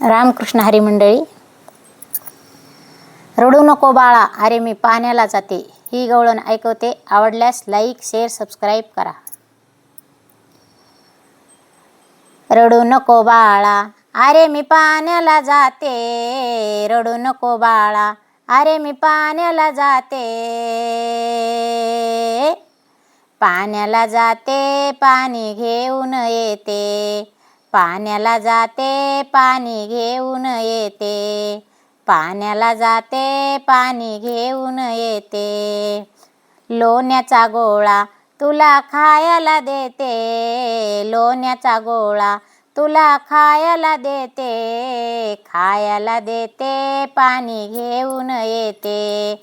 रामकृष्ण हरी मंडळी. रडू नको बाळा अरे मी पाण्याला जाते. ही गवळण ऐकवते आवडल्यास लाईक शेअर सबस्क्राईब करा. रडू नको बाळा अरे मी पाण्याला जाते. रडू नको बाळा अरे मी पाण्याला जाते. पाण्याला जाते पाणी घेऊन येते. पाण्याला जाते पाणी घेऊन येते. पाण्याला जाते पाणी घेऊन येते. लोण्याचा गोळा तुला खायला देते. लोण्याचा गोळा तुला खायला देते. खायला देते पाणी घेऊन येते.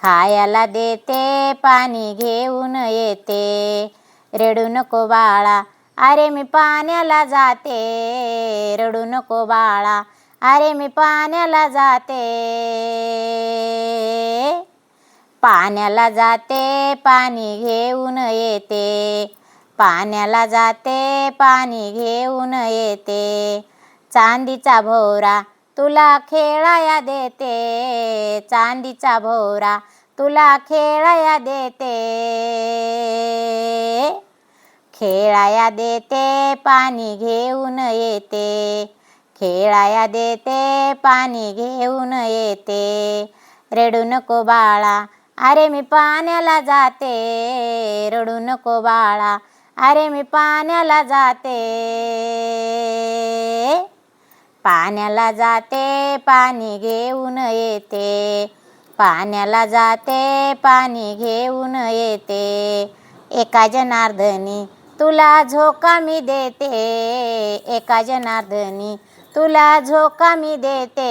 खायला देते पाणी घेऊन येते. रेडू नको बाळा अरे मी पाण्याला जाते रडू नको बाळा. अरे मी पाण्याला जाते. पाण्याला जाते पाणी घेऊन येते. पाण्याला जाते पाणी घेऊन येते. चांदीचा भोवरा तुला खेळाया देते. चांदीचा भोवरा तुला खेळाया देते. खेळाया देते पाणी घेऊन येते. खेळाया देते पाणी घेऊन येते. रेडू नको बाळा अरे मी पाण्याला जाते. रडू नको बाळा अरे मी पाण्याला जाते. पाण्याला जाते पाणी घेऊन येते. पाण्याला जाते पाणी घेऊन येते. एका जनार्दनी तुला झोका मी देते एका जनार्दनी. तुला झोका मी देते.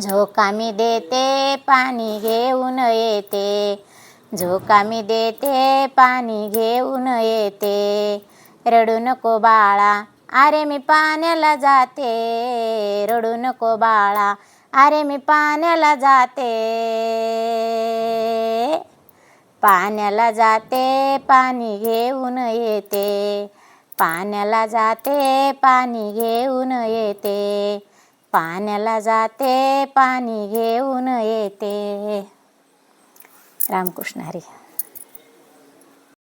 झोका मी देते पाणी घेऊन येते. झोका मी देते पाणी घेऊन येते. रडू नको बाळा अरे मी पाण्याला जाते. रडू नको बाळा अरे मी पाण्याला जाते. पाण्याला जाते पाणी घेऊन येते. पाण्याला जाते पाणी घेऊन येते. पाण्याला जाते पाणी घेऊन येते. रामकृष्ण हरी.